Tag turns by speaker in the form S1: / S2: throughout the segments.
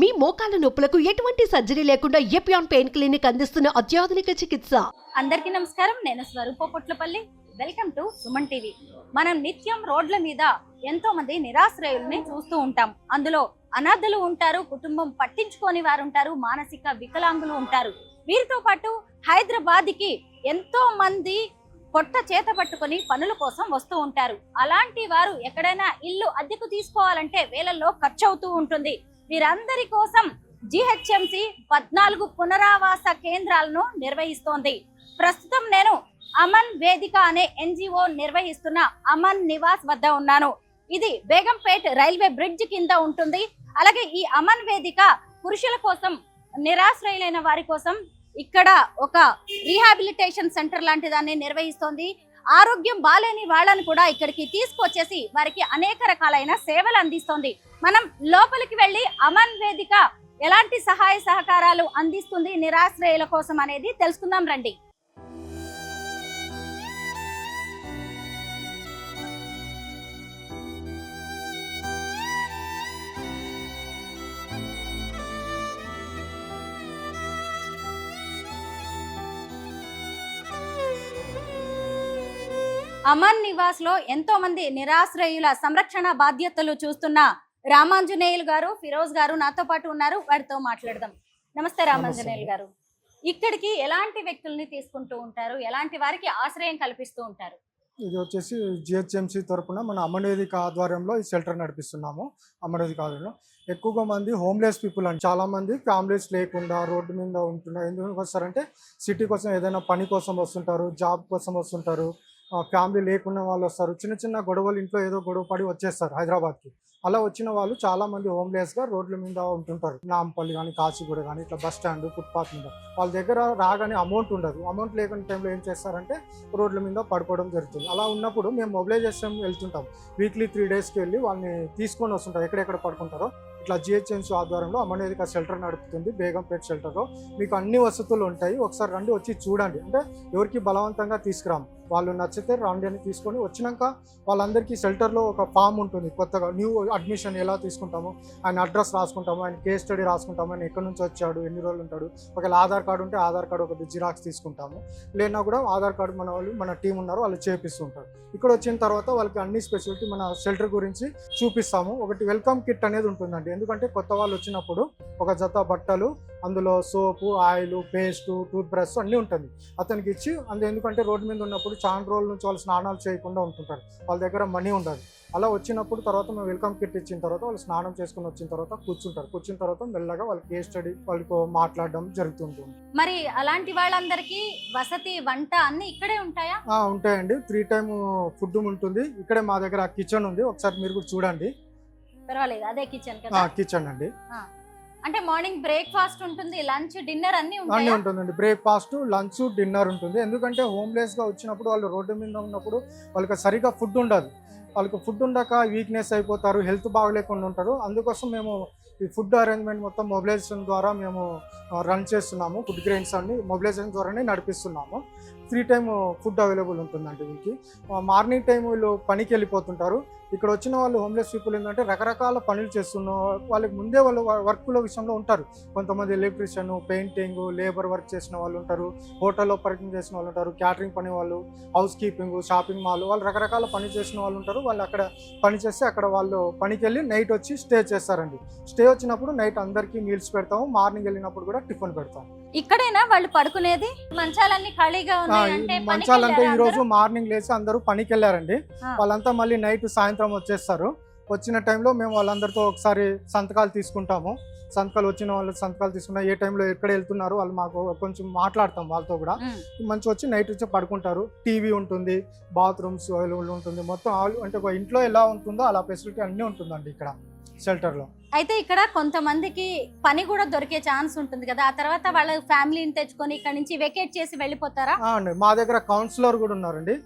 S1: మీ మోకాల నొప్పులకు ఎటువంటి సర్జరీ లేకుండా ఎపియాన్ పెయిన్ క్లినిక్ అందిస్తున్న అత్యాధునిక చికిత్స.
S2: అందరికీ నమస్కారం. నేను Swaroopa Potlapalli. Welcome to Suman TV. మనం నిత్యం రోడ్ల మీద ఎంతో మంది నిరాశ్రయుల్ని చూస్తూ ఉంటాం. అందులో అనాథలు ఉంటారు కుటుంబం పట్టించుకోని వారు ఉంటారు మానసిక వికలాంగులు ఉంటారు. వీరితో పాటు హైదరాబాద్కి ఎంతో మంది పొట్ట చేత పట్టుకొని పనుల కోసం వస్తూ ఉంటారు. అలాంటి వారు ఎక్కడైనా ఇల్లు అద్దెకు తీసుకోవాలంటే వేలల్లో ఖర్చు అవుతూ ఉంటుంది. వీరందరి కోసం జిహెచ్ఎంసి పద్నాలుగు పునరావాస కేంద్రాలను నిర్వహిస్తోంది. ప్రస్తుతం నేను అమన్ వేదిక అనే ఎన్జిఓ నిర్వహిస్తున్న అమన్ నివాస్ వద్ద ఉన్నాను. ఇది బేగంపేట్ రైల్వే బ్రిడ్జ్ కింద ఉంటుంది. అలాగే ఈ అమన్ వేదిక పురుషుల కోసం నిరాశ్రయులైన వారి కోసం ఇక్కడ ఒక రీహాబిలిటేషన్ సెంటర్ లాంటి దాన్ని నిర్వహిస్తోంది. ఆరోగ్యం బాలేని వాళ్ళని కూడా ఇక్కడికి తీసుకొచ్చేసి వారికి అనేక రకాలైన సేవలు అందిస్తోంది. మనం లోపలికి వెళ్ళి అమన్ వేదిక ఎలాంటి సహాయ సహకారాలు అందిస్తుంది నిరాశ్రయుల కోసం అనేది తెలుసుకుందాం రండి. అమన్ నివాస్లో ఎంతో మంది నిరాశ్రయుల సంరక్షణ బాధ్యతలు చూస్తున్న రామాంజనేయులు గారు ఫిరోజ్ గారు నాతో పాటు ఉన్నారు. వారితో మాట్లాడదాం. నమస్తే రామాంజనేయులు గారు. ఇక్కడికి ఎలాంటి వ్యక్తుల్ని తీసుకుంటూ ఉంటారు? ఎలాంటి వారికి ఆశ్రయం కల్పిస్తూ ఉంటారు?
S3: ఇది వచ్చేసి జిహెచ్ఎంసీ తరపున మన అమ్మనేదిక ఆధ్వర్యంలో ఈ షెల్టర్ నడిపిస్తున్నాము అమ్మనేదిక ఆధ్వర్యంలో. ఎక్కువగా మంది హోమ్లెస్ పీపుల్ అని చాలా మంది ఫ్యామిలీస్ లేకుండా రోడ్డు మీద ఉంటున్నారు ఎందుకు వస్తారంటే సిటీ కోసం ఏదైనా పని కోసం వస్తుంటారు జాబ్ కోసం వస్తుంటారు ఫ్యామిలీ లేకున్న వాళ్ళు వస్తారు. చిన్న చిన్న గొడవలు ఇంట్లో ఏదో గొడవ పడి వచ్చేస్తారు హైదరాబాద్కి. అలా వచ్చిన వాళ్ళు చాలా మంది హోమ్లెస్గా రోడ్ల మీద ఉంటుంటారు. నాంపల్లి కానీ కాచిగూడ కానీ ఇట్లా బస్ స్టాండ్ ఫుట్పాత్ మీద. వాళ్ళ దగ్గర రాగానే అమౌంట్ ఉండదు. అమౌంట్ లేకుండా టైంలో ఏం చేస్తారంటే రోడ్ల మీద పడుకోవడం జరుగుతుంది. అలా ఉన్నప్పుడు మేము మొబిలైజేషన్ వెళ్తుంటాం. వీక్లీ త్రీ డేస్కి వెళ్ళి వాళ్ళని తీసుకొని వస్తుంటాం. ఎక్కడెక్కడ పడుకుంటారో. ఇట్లా జిహెచ్ఎంసీ ఆధ్వర్యంలో అమ్మనేదిక షెల్టర్ నడుపుతుంది. బేగంపేట్ షెల్టర్లో మీకు అన్ని వసతులు ఉంటాయి. ఒకసారి రండి వచ్చి చూడండి. అంటే ఎవరికి బలవంతంగా తీసుకురాము. వాళ్ళు నచ్చితే రండి అని తీసుకొని వచ్చినాక వాళ్ళందరికీ షెల్టర్లో ఒక ఫామ్ ఉంటుంది. కొత్తగా న్యూ అడ్మిషన్ ఎలా తీసుకుంటాము ఆయన అడ్రస్ రాసుకుంటాము ఆయన కేస్ స్టడీ రాసుకుంటాము ఆయన ఎక్కడి నుంచి వచ్చాడు ఎన్ని రోజులు ఉంటాడు ఒకవేళ ఆధార్ కార్డు ఉంటే ఆధార్ కార్డు ఒక జిరాక్స్ తీసుకుంటాము. లేనా కూడా ఆధార్ కార్డు మన వాళ్ళు మన టీం ఉన్నారు వాళ్ళు చేపిస్తుంటారు ఇక్కడ వచ్చిన తర్వాత వాళ్ళకి అన్ని స్పెషాలిటీ మన షెల్టర్ గురించి చూపిస్తాము. ఒకటి వెల్కమ్ కిట్ అనేది ఉంటుందండి. ఎందుకంటే కొత్త వాళ్ళు వచ్చినప్పుడు ఒక జత బట్టలు అందులో soap oil paste tooth brush అన్నీ ఉంటుంది. అతనికి ఇచ్చి అందు ఎందుకంటే రోడ్డు మీద ఉన్నప్పుడు చాలా రోజుల నుంచి వాళ్ళు స్నానాలు చేయకుండా ఉంటుంటారు. వాళ్ళ దగ్గర మనీ ఉండదు. అలా వచ్చినప్పుడు తర్వాత మేము వెల్కమ్ కిట్ ఇచ్చిన తర్వాత వాళ్ళు స్నానం చేసుకుని వచ్చిన తర్వాత కూర్చుంటారు. కూర్చున్న తర్వాత మెల్లగా వాళ్ళకి కేస్ స్టడీ వాళ్ళతో మాట్లాడడం జరుగుతుంటుంది.
S2: మరి అలాంటి వాళ్ళందరికీ వసతి వంట అన్ని ఇక్కడే ఉంటాయా?
S3: ఉంటాయండి. త్రీ టైమ్ ఫుడ్ ఉంటుంది. ఇక్కడే మా దగ్గర కిచెన్ ఉంది. ఒకసారి మీరు కూడా చూడండి.
S2: పర్వాలేదు. అదే కిచెన్ కదా?
S3: కిచెన్ అండి.
S2: అంటే మార్నింగ్ బ్రేక్ఫాస్ట్ ఉంటుంది లంచ్ డిన్నర్ అన్ని
S3: అన్నీ ఉంటుందండి. బ్రేక్ఫాస్ట్ లంచ్ డిన్నర్ ఉంటుంది. ఎందుకంటే హోమ్లెస్గా వచ్చినప్పుడు వాళ్ళు రోడ్డు మీద ఉన్నప్పుడు వాళ్ళకి సరిగా ఫుడ్ ఉండదు. వాళ్ళకి ఫుడ్ ఉండక వీక్నెస్ అయిపోతారు హెల్త్ బాగలేకుండా ఉంటారు. అందుకోసం మేము ఈ ఫుడ్ అరేంజ్మెంట్ మొత్తం మొబిలైజేషన్ ద్వారా మేము రన్ చేస్తున్నాము. ఫుడ్ గ్రెయిన్స్ అన్ని మొబిలైజేషన్ ద్వారానే నడిపిస్తున్నాము. త్రీ టైం ఫుడ్ అవైలబుల్ ఉంటుందండి వీళ్ళకి మార్నింగ్ టైం వీళ్ళు పనికి వెళ్ళిపోతుంటారు. ఇక్కడ వచ్చిన వాళ్ళు హోమ్లెస్ పీపుల్ ఏంటంటే రకరకాల పనులు చేస్తున్న వాళ్ళకి ముందే వాళ్ళు వర్క్ల విషయంలో ఉంటారు. కొంతమంది ఎలక్ట్రీషియన్ పెయింటింగ్ లేబర్ వర్క్ చేసిన వాళ్ళు ఉంటారు. హోటల్లో వర్కింగ్ చేసిన వాళ్ళు ఉంటారు. క్యాటరింగ్ పని వాళ్ళు హౌస్ కీపింగ్ షాపింగ్ మాల్ వాళ్ళు రకరకాల పని చేసిన వాళ్ళు ఉంటారు. వాళ్ళు అక్కడ పని చేస్తే అక్కడ వాళ్ళు పనికి వెళ్ళి నైట్ వచ్చి స్టే చేస్తారండి. స్టే వచ్చినప్పుడు నైట్ అందరికీ మీల్స్ పెడతాము. మార్నింగ్ వెళ్ళినప్పుడు కూడా టిఫిన్ పెడతాం
S2: ఇక్కడేనా వాళ్ళు పడుకునేది? మంచాలన్నీ ఖాళీగా ఉన్నాయి
S3: మంచాలంటే ఈ రోజు? మార్నింగ్ లేచి అందరూ పనికి వెళ్ళారండి. వాళ్ళంతా మళ్ళీ నైట్ సాయంత్రం వచ్చేస్తారు. వచ్చిన టైంలో మేము వాళ్ళందరితో ఒకసారి సంతకాలు తీసుకుంటాము. సంతకాలు వచ్చిన వాళ్ళు సంతకాలు తీసుకున్న ఏ టైంలో ఎక్కడ వెళ్తున్నారు వాళ్ళు మాకు కొంచెం మాట్లాడతాం వాళ్ళతో కూడా. మంచి వచ్చి నైట్ వచ్చి పడుకుంటారు. టీవీ ఉంటుంది బాత్రూమ్స్ అవైలబుల్ ఉంటుంది. మొత్తం అంటే ఒక ఇంట్లో ఎలా ఉంటుందో అలా ఫెసిలిటీ అన్నీ ఉంటుందండి ఇక్కడ షెల్టర్లో
S2: అయితే ఇక్కడ కొంతమందికి పని కూడా దొరికే ఛాన్స్ ఉంటుంది కదా. ఆ తర్వాత వాళ్ళ ఫ్యామిలీని తెచ్చుకొని ఇక్కడ నుంచి వెకేట్ చేసి వెళ్ళిపోతారా?
S3: అండి. మా దగ్గర కౌన్సిలర్ కూడా ఉన్నారండి.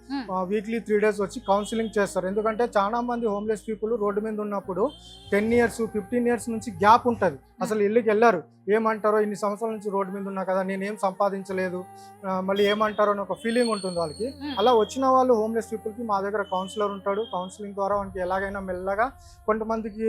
S3: వీక్లీ త్రీ డేస్ వచ్చి కౌన్సిలింగ్ చేస్తారు. ఎందుకంటే చాలా మంది హోమ్లెస్ పీపుల్ రోడ్డు మీద ఉన్నప్పుడు టెన్ ఇయర్స్ ఫిఫ్టీన్ ఇయర్స్ నుంచి గ్యాప్ ఉంటుంది. అసలు ఇల్లుకి వెళ్ళారు. ఏమంటారో ఇన్ని సంవత్సరాల నుంచి రోడ్డు మీద ఉన్నా కదా నేను ఏం సంపాదించలేదు మళ్ళీ ఏమంటారో అని ఒక ఫీలింగ్ ఉంటుంది వాళ్ళకి. అలా వచ్చిన వాళ్ళు హోమ్లెస్ పీపుల్కి మా దగ్గర కౌన్సిలర్ ఉంటాడు. కౌన్సిలింగ్ ద్వారా వాళ్ళకి ఎలాగైనా మెల్లగా కొంతమందికి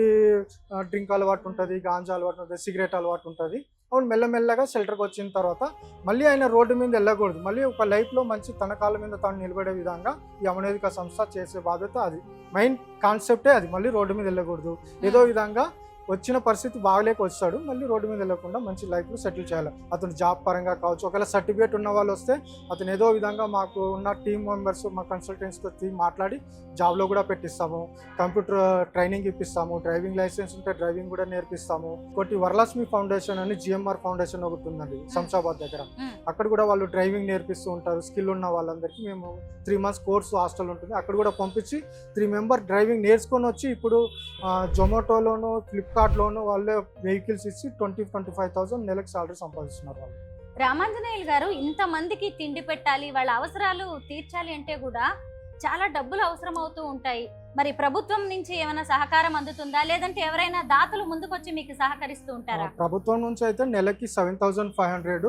S3: డ్రింక్ అలవాటు ఉంటుంది గాంజా అలవాటు ఉంటుంది సిగరెట్ అలవాటు ఉంటుంది. అవును మెల్లమెల్లగా షెల్టర్కి వచ్చిన తర్వాత మళ్ళీ ఆయన రోడ్డు మీద వెళ్ళకూడదు. మళ్ళీ ఒక లైఫ్లో మంచి తన కాళ్ళ మీద తాను నిలబడే విధంగా ఈ అమనేదిక సంస్థ చేసే బాధ్యత అది. మెయిన్ కాన్సెప్టే అది. మళ్ళీ రోడ్డు మీద వెళ్ళకూడదు. ఏదో విధంగా వచ్చిన పరిస్థితి బాగలేక వచ్చాడు మళ్ళీ రోడ్డు మీద వెళ్ళకుండా మంచి లైఫ్లో సెటిల్ చేయాలి. అతను జాబ్ పరంగా కావచ్చు ఒకవేళ సర్టిఫికేట్ ఉన్న వాళ్ళు వస్తే అతను ఏదో విధంగా మాకు ఉన్న టీం మెంబర్స్ మా కన్సల్టెంట్స్తో మాట్లాడి జాబ్లో కూడా పెట్టిస్తాము. కంప్యూటర్ ట్రైనింగ్ ఇప్పిస్తాము డ్రైవింగ్ లైసెన్స్ ఉంటే డ్రైవింగ్ కూడా నేర్పిస్తాము. ఒకటి వరలక్ష్మి ఫౌండేషన్ అని జిఎంఆర్ ఫౌండేషన్ ఒకటి ఉందండి శంషాబాద్ దగ్గర. అక్కడ కూడా వాళ్ళు డ్రైవింగ్ నేర్పిస్తూ ఉంటారు. స్కిల్ ఉన్న వాళ్ళందరికీ మేము త్రీ మంత్స్ కోర్సు హాస్టల్ ఉంటుంది. అక్కడ కూడా పంపించి త్రీ మెంబర్ డ్రైవింగ్ నేర్చుకొని వచ్చి ఇప్పుడు జొమాటోలోను ఫ్లిప్కార్ట్లోను వాళ్ళే వెహికల్స్ ఇచ్చి ట్వంటీ ట్వంటీ ఫైవ్ థౌసండ్ నెలకు సాలరీ సంపాదిస్తున్నారు వాళ్ళు.
S2: రామాంజనేయులు గారు ఇంత మందికి తిండి పెట్టాలి వాళ్ళ అవసరాలు తీర్చాలి అంటే కూడా చాలా డబ్బులు అవసరం అవుతూ ఉంటాయి. మరి ప్రభుత్వం నుంచి ఏమైనా సహకారం అందుతుందా? లేదంటే ఎవరైనా దాతలు ముందుకొచ్చి మీకు సహకరిస్తూ ఉంటారా?
S3: ప్రభుత్వం నుంచి అయితే నెలకి seven thousand five hundred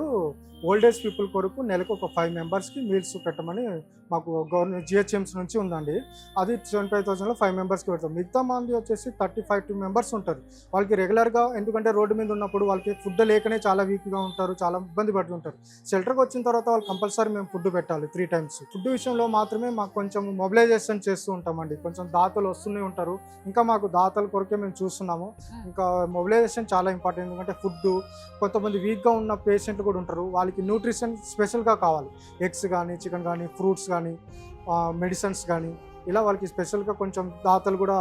S3: old age people కొరకు నెలకు ఒక ఫైవ్ మెంబర్స్కి మీల్స్ పెట్టమని మాకు గవర్నమెంట్ జిహెచ్ఎంస్ నుంచి ఉందండి. అది సెవెన్ ఫైవ్ థౌసండ్లో ఫైవ్ మెంబర్స్కి పెడతాం. మిగతా మంది వచ్చేసి థర్టీ ఫైవ్ టూ మెంబర్స్ ఉంటారు. వాళ్ళకి రెగ్యులర్గా ఎందుకంటే రోడ్డు మీద ఉన్నప్పుడు వాళ్ళకి ఫుడ్ లేకనే చాలా వీక్గా ఉంటారు చాలా ఇబ్బంది పడుతుంటారు షెల్టర్కి వచ్చిన తర్వాత వాళ్ళు కంపల్సరీ మేము ఫుడ్ పెట్టాలి త్రీ టైమ్స్. ఫుడ్ విషయంలో మాత్రమే మాకు కొంచెం మొబిలైజేషన్ చేస్తూ ఉంటామండి. కొంచెం దాతలు వస్తూనే ఉంటారు. ఇంకా మాకు దాతల కొరకే మేము చూస్తున్నాము. ఇంకా మొబిలైజేషన్ చాలా ఇంపార్టెంట్ ఎందుకంటే ఫుడ్ కొంతమంది వీక్గా ఉన్న పేషెంట్లు కూడా ఉంటారు. వాళ్ళకి న్యూట్రిషన్ స్పెషల్గా కావాలి. ఎగ్స్ కానీ చికెన్ కానీ ఫ్రూట్స్ కానీ మెడిసిన్స్ కానీ ఇలా వాళ్ళకి స్పెషల్గా కొంచెం దాతలు కూడా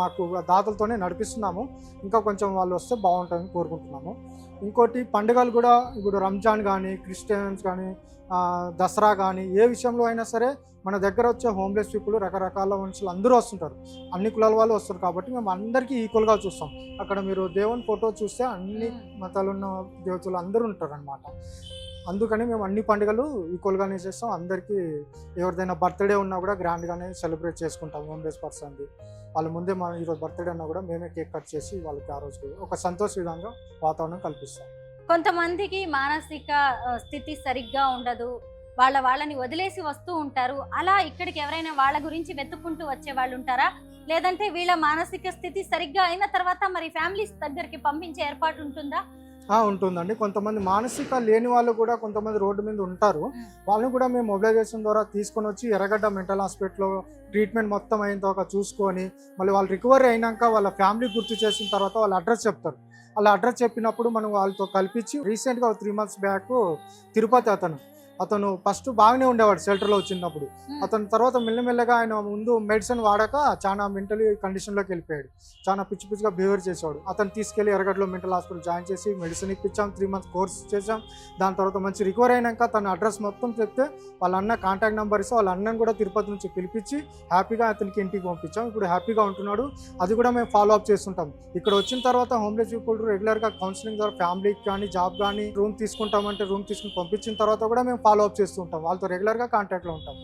S3: మాకు దాతలతోనే నడిపిస్తున్నాము. ఇంకా కొంచెం వాళ్ళు వస్తే బాగుంటుందని కోరుకుంటున్నాము. ఇంకోటి పండుగలు కూడా ఇప్పుడు రంజాన్ కానీ క్రిస్టియన్స్ కానీ దసరా కానీ ఏ విషయంలో అయినా సరే మన దగ్గర వచ్చే హోమ్లెస్ పీపుల్ రకరకాల మనుషులు అందరూ వస్తుంటారు. అన్ని కులాల వాళ్ళు వస్తారు కాబట్టి మేము అందరికీ ఈక్వల్గా చూస్తాం. అక్కడ మీరు దేవుని ఫోటో చూస్తే అన్ని మతాలు ఉన్న దేవతలు అందరూ ఉంటారు అనమాట అందుకని మేము అన్ని పండుగలు ఈక్వల్గానే చేస్తాం. అందరికీ ఎవరిదైనా బర్త్డే ఉన్నా కూడా గ్రాండ్గానే సెలబ్రేట్ చేసుకుంటాం హోమ్లెస్ పర్సన్ది వాళ్ళ ముందే మనం ఈరోజు బర్త్డే ఉన్నా కూడా మేమే కేక్ కట్ చేసి వాళ్ళకి ఆ రోజు ఒక సంతోష విధంగా వాతావరణం కల్పిస్తాం.
S2: కొంతమందికి మానసిక స్థితి సరిగ్గా ఉండదు. వాళ్ళ వాళ్ళని వదిలేసి వస్తూ ఉంటారు. అలా ఇక్కడికి ఎవరైనా వాళ్ళ గురించి వెతుక్కుంటూ వచ్చే వాళ్ళు ఉంటారా? లేదంటే వీళ్ళ మానసిక స్థితి సరిగ్గా అయిన తర్వాత మరి ఫ్యామిలీస్ దగ్గరికి పంపించే ఏర్పాటు ఉంటుందా?
S3: ఉంటుందండి. కొంతమంది మానసిక లేని వాళ్ళు కూడా కొంతమంది రోడ్డు మీద ఉంటారు. వాళ్ళని కూడా మేము మొబిలైజేషన్ ద్వారా తీసుకొని వచ్చి ఎర్రగడ్డ మెంటల్ హాస్పిటల్లో ట్రీట్మెంట్ మొత్తం అయిన తర్వాత చూసుకొని మళ్ళీ వాళ్ళు రికవరీ అయినాక వాళ్ళ ఫ్యామిలీ గుర్తు చేసిన తర్వాత వాళ్ళ అడ్రస్ చెప్తారు. వాళ్ళ అడ్రస్ చెప్పినప్పుడు మనం వాళ్ళతో కల్పించి రీసెంట్గా త్రీ మంత్స్ బ్యాక్ తిరుపతి అతను అతను ఫస్ట్ బాగానే ఉండేవాడు షెల్టర్లో వచ్చినప్పుడు అతను తర్వాత మెల్లమెల్లగా ఆయన ముందు మెడిసిన్ వాడాక చాలా మెంటలీ కండిషన్లోకి వెళ్ళిపోయాడు. చాలా పిచ్చి పిచ్చిగా బిహేవియర్ చేసేవాడు. అతను తీసుకెళ్ళి ఎరగడ్లో మెంటల్ హాస్పిటల్ జాయిన్ చేసి మెడిసిన్ ఇప్పించాం త్రీ మంత్స్ కోర్స్ చేసాం దాని తర్వాత మంచి రికవర్ అయినాక తన అడ్రస్ మొత్తం చెప్తే వాళ్ళ అన్న కాంటాక్ట్ నెంబర్ ఇస్తే వాళ్ళ అన్నని కూడా తిరుపతి నుంచి పిలిపించి హ్యాపీగా అతనికి ఇంటికి పంపించాం. ఇప్పుడు హ్యాపీగా ఉంటున్నాడు. అది కూడా మేము ఫాలో అప్ చేస్తుంటాం. ఇక్కడ వచ్చిన తర్వాత హోమ్లెస్ పీపుల్ రెగ్యులర్గా కౌన్సిలింగ్ ద్వారా ఫ్యామిలీకి కానీ జాబ్ కానీ రూమ్ తీసుకుంటామంటే రూమ్ తీసుకుని పంపించిన తర్వాత కూడా మేము ఫాలో అప్ చేస్తుంటాం వాళ్ళతో రెగ్యులర్గా కాంటాక్ట్లో ఉంటాం.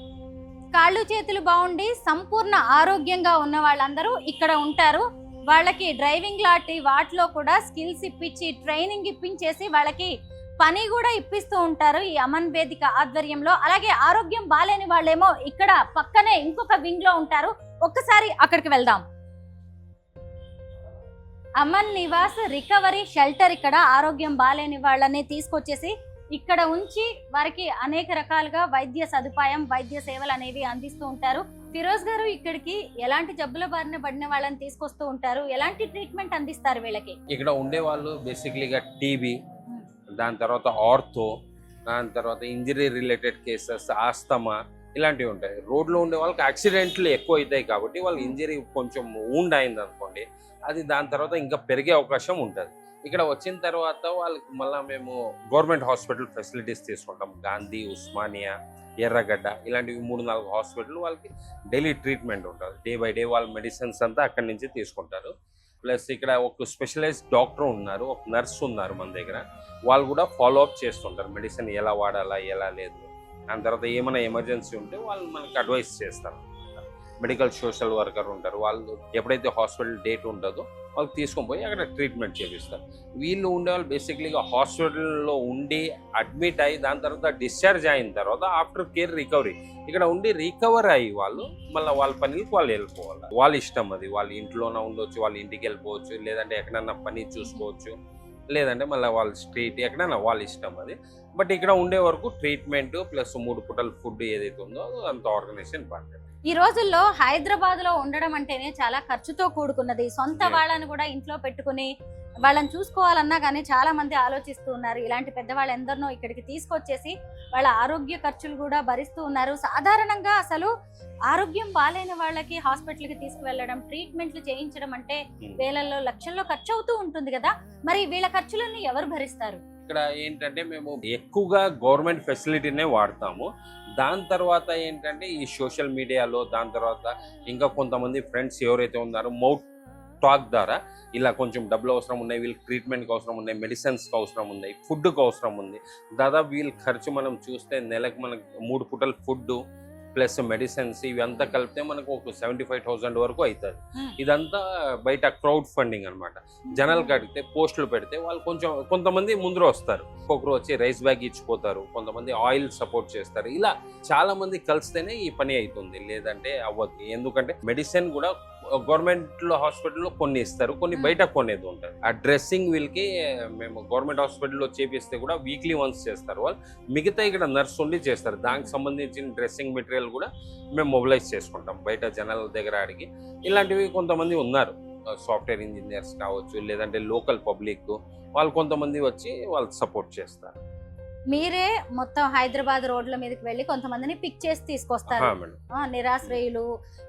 S2: కాళ్ళు చేతులు బాగుండి సంపూర్ణ ఆరోగ్యంగా ఉన్న వాళ్ళందరూ ఇక్కడ ఉంటారు. వాళ్ళకి డ్రైవింగ్ లాంటి వాటిలో కూడా స్కిల్స్ ఇప్పించి ట్రైనింగ్ ఇప్పించేసి వాళ్ళకి పని కూడా ఇప్పిస్తూ ఉంటారు ఈ అమన్ వేదిక ఆధ్వర్యంలో. అలాగే ఆరోగ్యం బాలేని వాళ్ళేమో ఇక్కడ పక్కనే ఇంకొక వింగ్లో ఉంటారు. ఒక్కసారి అక్కడికి వెళ్దాం. అమన్ నివాస్ రికవరీ షెల్టర్ ఇక్కడ ఆరోగ్యం బాలేని వాళ్ళని తీసుకొచ్చేసి ఇక్కడ ఉంచి వారికి అనేక రకాలుగా వైద్య సదుపాయం వైద్య సేవలు అనేవి అందిస్తూ ఉంటారు. ఫిరోజ్ గారు ఇక్కడికి ఎలాంటి జబ్బుల బారిన పడిన వాళ్ళని తీసుకొస్తూ ఉంటారు? ఎలాంటి ట్రీట్మెంట్ అందిస్తారు వీళ్ళకి?
S4: ఇక్కడ ఉండే వాళ్ళు బేసిక్లీగా టీబీ దాని తర్వాత ఆర్థో దాని తర్వాత ఇంజరీ రిలేటెడ్ కేసెస్ ఆస్తమా ఇలాంటివి ఉంటాయి. రోడ్లో ఉండే వాళ్ళకి యాక్సిడెంట్లు ఎక్కువ అవుతాయి కాబట్టి వాళ్ళకి ఇంజరీ కొంచెం ఊండ్ అయింది అనుకోండి అది దాని తర్వాత ఇంకా పెరిగే అవకాశం ఉంటుంది. ఇక్కడ వచ్చిన తర్వాత వాళ్ళకి మళ్ళీ మేము గవర్నమెంట్ హాస్పిటల్ ఫెసిలిటీస్ తీసుకుంటాం. గాంధీ ఉస్మానియా ఎర్రగడ్డ ఇలాంటివి మూడు నాలుగు హాస్పిటల్ వాళ్ళకి డైలీ ట్రీట్మెంట్ ఉంటుంది. డే బై డే వాళ్ళ మెడిసిన్స్ అంతా అక్కడి నుంచి తీసుకుంటారు. ప్లస్ ఇక్కడ ఒక స్పెషలైజ్డ్ డాక్టర్ ఉన్నారు ఒక నర్స్ ఉన్నారు మన దగ్గర. వాళ్ళు కూడా ఫాలో అప్ చేస్తుంటారు. మెడిసిన్ ఎలా వాడాలా ఎలా లేదు. దాని తర్వాత ఏమైనా ఎమర్జెన్సీ ఉంటే వాళ్ళు మనకి అడ్వైస్ చేస్తారు. మెడికల్ సోషల్ వర్కర్ ఉంటారు. వాళ్ళు ఎప్పుడైతే హాస్పిటల్ డేట్ ఉంటుందో వాళ్ళు తీసుకొని పోయి అక్కడ ట్రీట్మెంట్ చేపిస్తారు. వీళ్ళు ఉండేవాళ్ళు బేసిక్లీగా హాస్పిటల్లో ఉండి అడ్మిట్ అయ్యి దాని తర్వాత డిశ్చార్జ్ అయిన తర్వాత ఆఫ్టర్ కేర్ రికవరీ. ఇక్కడ ఉండి రికవర్ అయ్యి వాళ్ళు మళ్ళీ వాళ్ళ పనికి వాళ్ళు వెళ్ళిపోవాలి. వాళ్ళ ఇష్టం అది. వాళ్ళ ఇంట్లోనే ఉండొచ్చు వాళ్ళ ఇంటికి వెళ్ళిపోవచ్చు లేదంటే ఎక్కడన్నా పని చూసుకోవచ్చు లేదంటే మళ్ళీ వాళ్ళ స్ట్రీట్ ఎక్కడైనా వాళ్ళ ఇష్టం అది. బట్ ఇక్కడ ఉండే వరకు ట్రీట్మెంట్ ప్లస్ మూడు పూటల ఫుడ్ ఏదైతే ఉందో అంత ఆర్గనైజేషన్ పడుతుంది
S2: ఈ రోజుల్లో హైదరాబాద్లో ఉండడం అంటేనే చాలా ఖర్చుతో కూడుకున్నది. సొంత. వాళ్ళని కూడా ఇంట్లో పెట్టుకుని వాళ్ళని చూసుకోవాలన్నా కానీ చాలా మంది ఆలోచిస్తూ ఉన్నారు. ఇలాంటి పెద్దవాళ్ళు ఎందరినో ఇక్కడికి తీసుకొచ్చేసి వాళ్ళ ఆరోగ్య ఖర్చులు కూడా భరిస్తూ ఉన్నారు. సాధారణంగా అసలు ఆరోగ్యం బాగాలేని వాళ్ళకి హాస్పిటల్కి తీసుకువెళ్ళడం ట్రీట్మెంట్లు చేయించడం అంటే వేలల్లో లక్షల్లో ఖర్చు అవుతూ ఉంటుంది కదా. మరి వీళ్ళ ఖర్చులను ఎవరు భరిస్తారు?
S4: ఇక్కడ ఏంటంటే మేము ఎక్కువగా గవర్నమెంట్ ఫెసిలిటీనే వాడతాము. దాని తర్వాత ఏంటంటే ఈ సోషల్ మీడియాలో దాని తర్వాత ఇంకా కొంతమంది ఫ్రెండ్స్ ఎవరైతే ఉన్నారో మౌట్ టాక్ ద్వారా ఇలా కొంచెం డబ్బులు అవసరం ఉన్నాయి వీళ్ళకి ట్రీట్మెంట్కి అవసరం ఉన్నాయి మెడిసిన్స్కి అవసరం ఉన్నాయి ఫుడ్కి అవసరం ఉంది. దాదాపు వీళ్ళ ఖర్చు మనం చూస్తే నెలకు మనకు మూడు పూటల ఫుడ్ ప్లస్ మెడిసిన్స్ ఇవంతా కలిపితే మనకు ఒక సెవెంటీ ఫైవ్ థౌసండ్ వరకు అవుతుంది
S2: Hmm.
S4: ఇదంతా బయట క్రౌడ్ ఫండింగ్ అనమాట జనాలు కడిగితే పోస్టులు పెడితే వాళ్ళు కొంచెం కొంతమంది ముందర వస్తారు. ఒక్కొక్కరు వచ్చి రైస్ బ్యాగ్ ఇచ్చిపోతారు. కొంతమంది ఆయిల్ సపోర్ట్ చేస్తారు. ఇలా చాలా మంది కలిస్తేనే ఈ పని అవుతుంది లేదంటే అవ్వదు. ఎందుకంటే మెడిసిన్ కూడా గవర్నమెంట్లో హాస్పిటల్లో కొన్ని ఇస్తారు కొన్ని బయట కొనేది ఉంటుంది ఆ డ్రెస్సింగ్ వీళ్ళకి మేము గవర్నమెంట్ హాస్పిటల్లో చేపిస్తే కూడా వీక్లీ వన్స్ చేస్తారు వాళ్ళు. మిగతా ఇక్కడ నర్స్ ఉండి చేస్తారు. దానికి సంబంధించిన డ్రెస్సింగ్ మెటీరియల్ కూడా మేము మొబిలైజ్ చేసుకుంటాం బయట జనాల దగ్గర అడిగి. ఇలాంటివి కొంతమంది ఉన్నారు. సాఫ్ట్వేర్ ఇంజనీర్స్ కావచ్చు లేదంటే లోకల్ పబ్లిక్ వాళ్ళు కొంతమంది వచ్చి వాళ్ళు సపోర్ట్ చేస్తారు.
S2: మీరే మొత్తం హైదరాబాద్ రోడ్ల మీదకి వెళ్ళి కొంతమందిని పిక్ చేసి తీసుకొస్తారు. నిరాశ్రయులు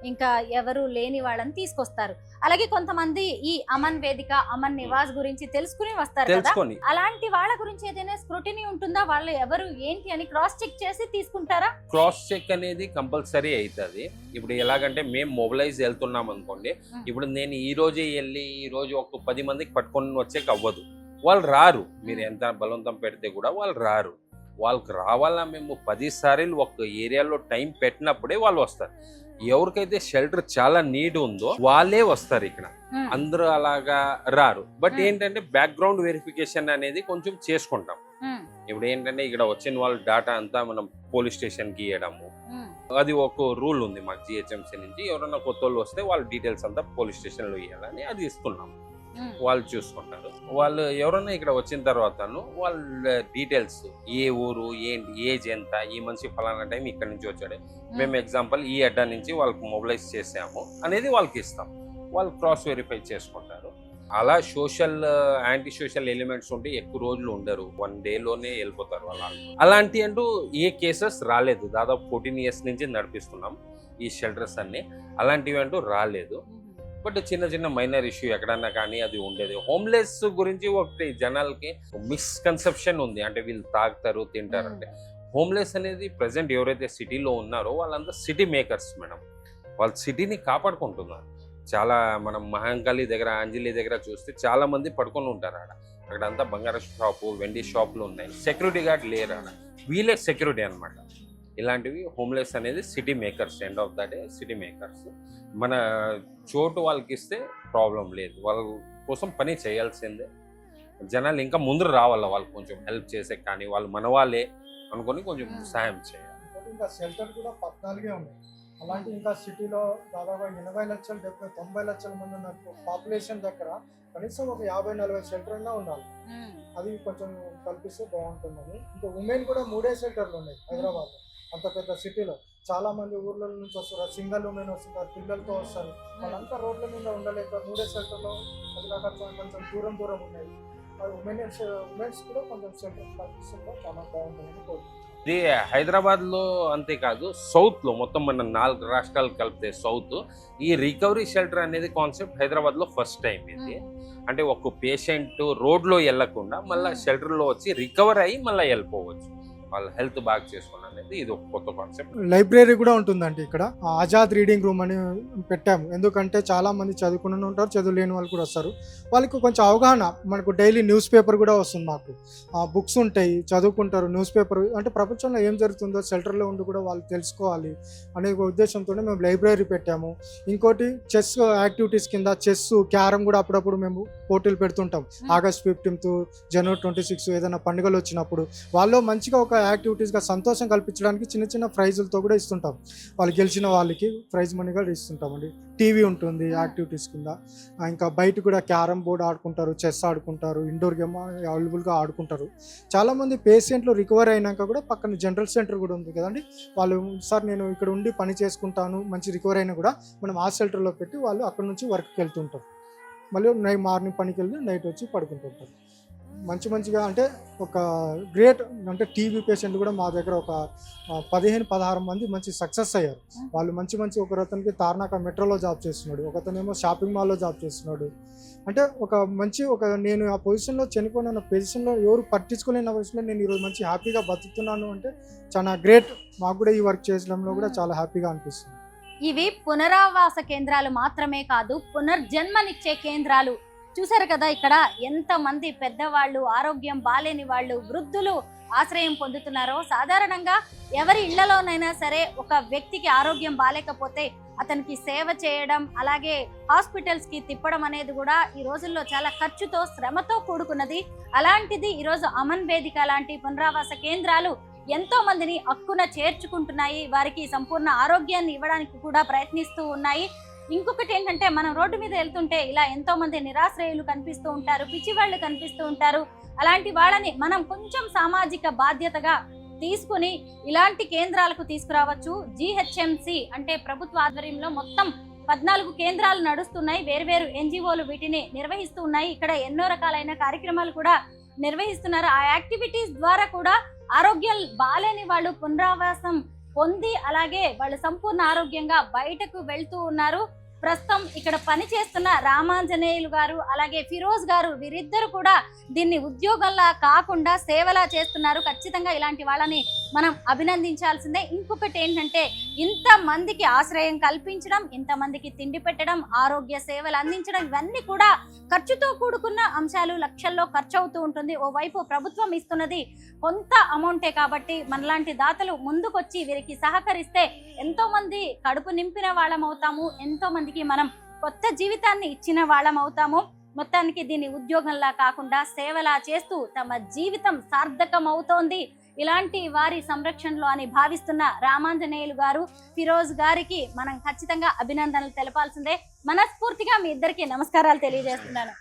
S2: ఇంకా ఎవరు లేని వాళ్ళని తీసుకొస్తారు. అలాగే కొంతమంది ఈ అమన్ వేదిక అమన్ నివాస్ గురించి తెలుసుకుని వస్తారు కదా. అలాంటి వాళ్ళ గురించి ఏదైనా స్క్రూటినీ ఉంటుందా? వాళ్ళు ఎవరు ఏంటి అని క్రాస్ చెక్ చేసి తీసుకుంటారా?
S4: క్రాస్ చెక్ అనేది కంపల్సరీ అవుతుంది ఇప్పుడు ఎలాగంటే మేము మొబిలైజ్ వెళ్తున్నాం అనుకోండి. ఇప్పుడు నేను ఈ రోజే వెళ్ళి ఈ రోజు ఒక పది మందికి పట్టుకొని వచ్చేకి అవ్వదు. వాళ్ళు రారు. మీరు ఎంత బలవంతం పెడితే కూడా వాళ్ళు రారు. వాళ్ళకి రావాలా మేము పది సార్లు ఒక ఏరియాలో టైం పెట్టినప్పుడే వాళ్ళు వస్తారు. ఎవరికైతే షెల్టర్ చాలా నీడ్ ఉందో వాళ్ళే వస్తారు ఇక్కడ. అందరూ అలాగా రారు. బట్. ఏంటంటే బ్యాక్గ్రౌండ్ వెరిఫికేషన్ అనేది కొంచెం చేసుకుంటాం. ఇప్పుడు ఏంటంటే ఇక్కడ వచ్చిన వాళ్ళ డేటా అంతా మనం పోలీస్ స్టేషన్కి ఇవ్వడము అది ఒక రూల్ ఉంది మాకు జిహెచ్ఎంసీ నుంచి. ఎవరైనా కొత్త వాళ్ళు వస్తే వాళ్ళ డీటెయిల్స్ అంతా పోలీస్ స్టేషన్లో ఇవ్వాలని అది ఇస్తున్నాం.
S2: ఉమ్,
S4: వాళ్ళు చూసుకుంటారు. వాళ్ళు ఎవరైనా ఇక్కడ వచ్చిన తర్వాతను వాళ్ళ డీటెయిల్స్ ఏ ఊరు ఏంటి ఏజ్ ఎంత ఈ మనిషి ఫలానా టైం ఇక్కడ నుంచి వచ్చాడు. మేము. ఎగ్జాంపుల్ ఈ అడ్డా నుంచి వాళ్ళకి మొబిలైజ్ చేసాము అనేది వాళ్ళకి ఇస్తాం. వాళ్ళు క్రాస్ వెరిఫై చేసుకుంటారు. అలా సోషల్ యాంటీ సోషల్ ఎలిమెంట్స్ ఉంటే ఎక్కువ రోజులు ఉండరు. వన్ డేలోనే వెళ్ళిపోతారు వాళ్ళు. అలాంటి అంటూ ఏ కేసెస్ రాలేదు. దాదాపు ఫోర్టీన్ ఇయర్స్ నుంచి నడిపిస్తున్నాం ఈ షెల్టర్స్ అన్ని. అలాంటివి అంటూ రాలేదు. బట్ చిన్న చిన్న మైనర్ ఇష్యూ ఎక్కడన్నా కానీ అది ఉండేది. హోమ్లెస్ గురించి ఒకటి జనాలకి మిస్కన్సెప్షన్ ఉంది. అంటే వీళ్ళు తాగుతారు తింటారు అంటే. హోమ్లెస్ అనేది ప్రజెంట్ ఎవరైతే సిటీలో ఉన్నారో వాళ్ళంతా సిటీ మేకర్స్ మేడం. వాళ్ళు సిటీని కాపాడుకుంటున్నారు. చాలా మనం మహంకాళి దగ్గర అంజలి దగ్గర చూస్తే చాలా మంది పడుకొని ఉంటారు ఆడ. అక్కడంతా బంగారం షాపు వెండి షాపులు ఉన్నాయి. సెక్యూరిటీ గార్డ్ లేరు ఆడ. వీళ్ళే సెక్యూరిటీ అన్నమాట. ఇలాంటివి హోమ్లెస్ అనేది city makers end of the day city makers. మన చోటు వాళ్ళకి ఇస్తే ప్రాబ్లం లేదు. వాళ్ళ కోసం పని చేయాల్సిందే. జనాలు ఇంకా ముందు రావాల వాళ్ళు కొంచెం హెల్ప్ చేసే కానీ వాళ్ళు మన వాళ్ళే అనుకొని కొంచెం
S2: Hmm.
S4: సహాయం చేయాలి.
S3: ఇంకా షెల్టర్ కూడా పద్నాలుగే ఉన్నాయి అలాంటి ఇంకా సిటీలో దాదాపు ఎనభై లక్షలు డెబ్బై తొంభై లక్షల మంది ఉన్న పాపులేషన్ దగ్గర కనీసం ఒక యాభై నలభై షెల్టర్ అయినా ఉండాలి.
S2: ఉమ్,
S3: అది కొంచెం కల్పిస్తే బాగుంటుందని. ఇంకా ఉమెన్ కూడా మూడే షెల్టర్లు ఉన్నాయి హైదరాబాద్ అంత పెద్ద సిటీలో చాలా మంది ఊర్ల నుంచి వస్తారు. సింగల్ ఉమెన్ వస్తున్నారు పిల్లలతో వస్తారు. వాళ్ళంతా రోడ్ల మీద ఉండలేక మూడే షెల్టర్లో అది కాక కొంచెం దూరం దూరం ఉన్నాయి. ఉమెన్ ఉమెన్స్ కూడా కొంచెం కల్పిస్తే చాలా బాగుంటుందని కోరుకుంటున్నాను.
S4: ఇది హైదరాబాద్లో అంతేకాదు సౌత్లో మొత్తం మన నాలుగు రాష్ట్రాలు కలిపితే సౌత్. ఈ రికవరీ షెల్టర్ అనేది కాన్సెప్ట్ హైదరాబాద్లో ఫస్ట్ టైం ఇది. అంటే ఒక పేషెంట్ రోడ్లో వెళ్ళకుండా మళ్ళీ
S2: Hmm.
S4: షెల్టర్లో వచ్చి రికవర్ అయ్యి మళ్ళీ వెళ్ళిపోవచ్చు. వాళ్ళ హెల్త్ బాగా చేసుకోండి అనేది ఇది ఒక కొత్త కాన్సెప్ట్
S3: లైబ్రరీ కూడా ఉంటుందండి ఇక్కడ. ఆజాద్ రీడింగ్ రూమ్ అని పెట్టాము. ఎందుకంటే చాలా మంది చదువుకుని ఉంటారు చదువు లేని వాళ్ళు కూడా వస్తారు. వాళ్ళకి కొంచెం అవగాహన మనకు డైలీ న్యూస్ పేపర్ కూడా వస్తుంది మాకు. బుక్స్ ఉంటాయి చదువుకుంటారు న్యూస్ పేపర్. అంటే ప్రపంచంలో ఏం జరుగుతుందో షెల్టర్లో ఉండి కూడా వాళ్ళు తెలుసుకోవాలి అనే ఒక ఉద్దేశంతో మేము లైబ్రరీ పెట్టాము. ఇంకోటి చెస్ యాక్టివిటీస్ కింద చెస్ క్యారమ్ కూడా అప్పుడప్పుడు మేము పోటీలు పెడుతుంటాం. ఆగస్ట్ ఫిఫ్టీన్త్ జనవరి ట్వంటీ సిక్స్ ఏదైనా పండుగలు వచ్చినప్పుడు. వాళ్ళు మంచిగా ఒక యాక్టివిటీస్గా సంతోషం కల్పించడానికి చిన్న చిన్న ప్రైజులతో కూడా ఇస్తుంటాం. వాళ్ళు గెలిచిన వాళ్ళకి ప్రైజ్ మనీ కూడా ఇస్తుంటామండి. టీవీ ఉంటుంది యాక్టివిటీస్ కింద. ఇంకా బయట కూడా క్యారమ్ బోర్డ్ ఆడుకుంటారు చెస్ ఆడుకుంటారు ఇండోర్ గేమ్ అవైలబుల్గా ఆడుకుంటారు. చాలామంది పేషెంట్లు రికవర్ అయినాక కూడా పక్కన జనరల్ సెంటర్ కూడా ఉంది కదండి. వాళ్ళు సార్ నేను ఇక్కడ ఉండి పని చేసుకుంటాను మంచి రికవర్ అయినా కూడా మనం ఆ సెల్టర్లో పెట్టి వాళ్ళు అక్కడ నుంచి వర్క్కి వెళ్తుంటారు. మళ్ళీ నైట్ మార్నింగ్ పనికి వెళ్ళి నైట్ వచ్చి పడుకుంటుంటారు. మంచి మంచిగా అంటే ఒక గ్రేట్ అంటే టీబీ పేషెంట్ కూడా మా దగ్గర ఒక పదిహేను పదహారు మంది మంచి సక్సెస్ అయ్యారు. వాళ్ళు మంచి మంచి ఒకరతనికి తార్నాక మెట్రోలో జాబ్ చేస్తున్నాడు. ఒకతనేమో షాపింగ్ మాల్లో జాబ్ చేస్తున్నాడు. అంటే ఒక మంచి ఒక నేను ఆ పొజిషన్లో చనిపోయిన పొజిషన్లో ఎవరు పట్టించుకోలేని పొజిషన్లో నేను ఈరోజు మంచి హ్యాపీగా బతుకుతున్నాను అంటే చాలా గ్రేట్. మాకు కూడా ఈ వర్క్ చేయడంలో కూడా చాలా హ్యాపీగా అనిపిస్తుంది.
S2: ఇవి పునరావాస కేంద్రాలు మాత్రమే కాదు పునర్జన్మనిచ్చే కేంద్రాలు చూసారు కదా ఇక్కడ ఎంత మంది పెద్దవాళ్ళు ఆరోగ్యం బాలేని వాళ్ళు వృద్ధులు ఆశ్రయం పొందుతున్నారో. సాధారణంగా ఎవరి ఇళ్ళలోనైనా సరే ఒక వ్యక్తికి ఆరోగ్యం బాలేకపోతే అతనికి సేవ చేయడం అలాగే హాస్పిటల్స్కి తిప్పడం అనేది కూడా ఈ రోజుల్లో చాలా ఖర్చుతో శ్రమతో కూడుకున్నది. అలాంటిది ఈరోజు అమన్ వేదిక లాంటి పునరావాస కేంద్రాలు ఎంతో మందిని అక్కున చేర్చుకుంటున్నాయి. వారికి సంపూర్ణ ఆరోగ్యాన్ని ఇవ్వడానికి కూడా ప్రయత్నిస్తూ ఉన్నాయి. ఇంకొకటి ఏంటంటే మనం రోడ్డు మీద వెళ్తుంటే ఇలా ఎంతో మంది నిరాశ్రయులు కనిపిస్తూ ఉంటారు పిచ్చి వాళ్ళు కనిపిస్తూ ఉంటారు. అలాంటి వాళ్ళని మనం కొంచెం సామాజిక బాధ్యతగా తీసుకుని ఇలాంటి కేంద్రాలకు తీసుకురావచ్చు. జిహెచ్ఎంసి అంటే ప్రభుత్వ ఆధ్వర్యంలో మొత్తం పద్నాలుగు కేంద్రాలు నడుస్తున్నాయి. వేర్వేరు ఎన్జిఓలు వీటిని నిర్వహిస్తూ ఉన్నాయి. ఇక్కడ ఎన్నో రకాలైన కార్యక్రమాలు కూడా నిర్వహిస్తున్నారు. ఆ యాక్టివిటీస్ ద్వారా కూడా ఆరోగ్యం బాలేని వాళ్ళు పునరావాసం పొంది అలాగే వాళ్ళు సంపూర్ణ ఆరోగ్యంగా బయటకు వెళ్తూ ఉన్నారు. ప్రస్తుతం ఇక్కడ పని చేస్తున్న రామాంజనేయులు గారు అలాగే ఫిరోజ్ గారు వీరిద్దరు కూడా దీన్ని ఉద్యోగంలా కాకుండా సేవలా చేస్తున్నారు. ఖచ్చితంగా ఇలాంటి వాళ్ళని మనం అభినందించాల్సిందే. ఇంకొకటి ఏంటంటే ఇంత మందికి ఆశ్రయం కల్పించడం ఇంతమందికి తిండి పెట్టడం ఆరోగ్య సేవలు అందించడం ఇవన్నీ కూడా ఖర్చుతో కూడుకున్న అంశాలు లక్షల్లో ఖర్చు అవుతూ ఉంటుంది. ఓవైపు ప్రభుత్వం ఇస్తున్నది కొంత అమౌంటే కాబట్టి మనలాంటి దాతలు ముందుకొచ్చి వీరికి సహకరిస్తే ఎంతోమంది కడుపు నింపిన వాళ్ళం అవుతాము ఎంతో మందికి మనం కొత్త జీవితాన్ని ఇచ్చిన వాళ్ళం అవుతాము. మొత్తానికి దీన్ని ఉద్యోగంలా కాకుండా సేవలా చేస్తూ తమ జీవితం సార్థకం అవుతోంది ఇలాంటి వారి సంరక్షణలో అని భావిస్తున్న రామాంజనేయులు గారు ఫిరోజ్ గారికి మనం ఖచ్చితంగా అభినందనలు తెలపాల్సిందే. మనస్ఫూర్తిగా మీ ఇద్దరికి నమస్కారాలు తెలియజేస్తున్నాను.